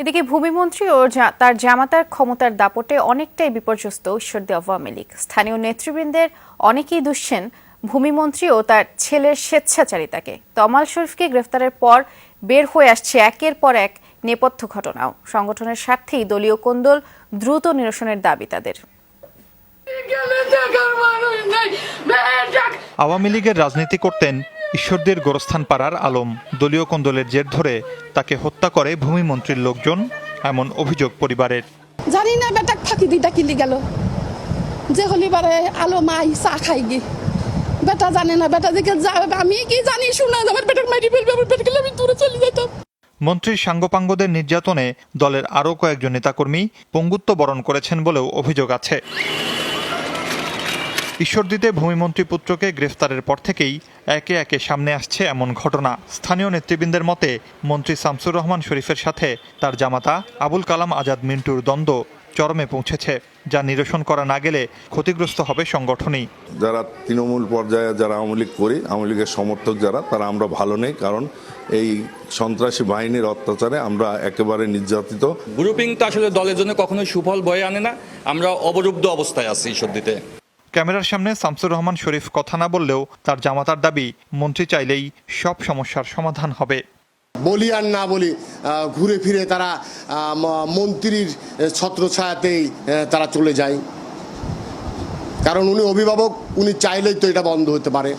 এদিকে ভূমিমন্ত্রী ও তার জামাতার ক্ষমতার দাপটে অনেকটাই বিপর্যস্ত ঈশ্বরদী আওয়ামী লীগ স্থানীয় নেতৃবৃন্দের অনেকেই দুষছেন ভূমিমন্ত্রী ও তার ছেলের স্বেচ্ছাচারিতাকে। তমাল শরীফকে গ্রেফতারের পর বের হয়ে আসছে একের পর এক নেপথ্য ঘটনাও। সংগঠনের স্বার্থেই দলীয় কোন্দল দ্রুত নিরসনের দাবি তাদের। আওয়ামী লীগের রাজনীতি করতেন ঈশ্বরদের গোরস্থান পাড়ার আলম দলীয় কোন্দলের জের ধরে তাকে হত্যা করে ভূমিমন্ত্রীর লোকজন এমন অভিযোগ পরিবারের। জানি না বেটাক ফাঁকি দিটা কিলি গেল যে হলিবারে আলো মাই চা খাই গি। বেটা জানে না বেটা দিকে যাবে আমি কি জানি শুনা আমার বেটাক মারি ফেলবে আমার বেটা আমি দূরে চলে যেতাম। মন্ত্রীর সাঙ্গপাঙ্গদের নির্যাতনে দলের আরও কয়েকজন নেতাকর্মী পঙ্গুত্ব বরণ করেছেন বলেও অভিযোগ আছে। ঈশ্বরদীতে ভূমিমন্ত্রী পুত্রকে গ্রেফতারের পর থেকেই একে একে সামনে আসছে এমন ঘটনা। স্থানীয় নেতৃবৃন্দের মতে মন্ত্রী শামসুর রহমান শরীফের সাথে তার জামাতা আবুল কালাম আজাদ মিন্টুর দ্বন্দ্ব চরমে পৌঁছেছে যা নিরসন করা না গেলে ক্ষতিগ্রস্ত হবে সংগঠনই। যারা তৃণমূল পর্যায়ে যারা আওয়ামী লীগ করি আওয়ামী লীগের সমর্থক যারা তারা আমরা ভালো নেই কারণ এই সন্ত্রাসী বাহিনীর অত্যাচারে আমরা একেবারে নির্যাতিত। গ্রুপিং তো আসলে দলের জন্য কখনোই সুফল বয়ে আনে না। আমরা অবরুদ্ধ অবস্থায় আছি সর্দিতে ক্যামেরার সামনে শামসুর রহমান শরীফ কথা না বললেও তার জামাতার দাবি মন্ত্রী চাইলেই সব সমস্যার সমাধান হবে। বলি আর না বলি ঘুরে ফিরে তারা মন্ত্রীর ছত্রছায়াতেই তারা চলে যায়। কারণ উনি অভিভাবক উনি চাইলেই তো এটা বন্ধ হতে পারে।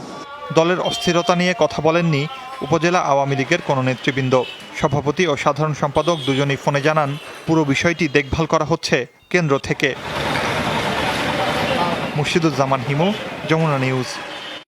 দলের অস্থিরতা নিয়ে কথা বলেননি উপজেলা আওয়ামী লীগের কোনো নেতৃবৃন্দ। সভাপতি ও সাধারণ সম্পাদক দুজনেই ফোনে জানান পুরো বিষয়টি দেখভাল করা হচ্ছে কেন্দ্র থেকে। মুর্শিদুজ্জামান হিমু যমুনা নিউজ।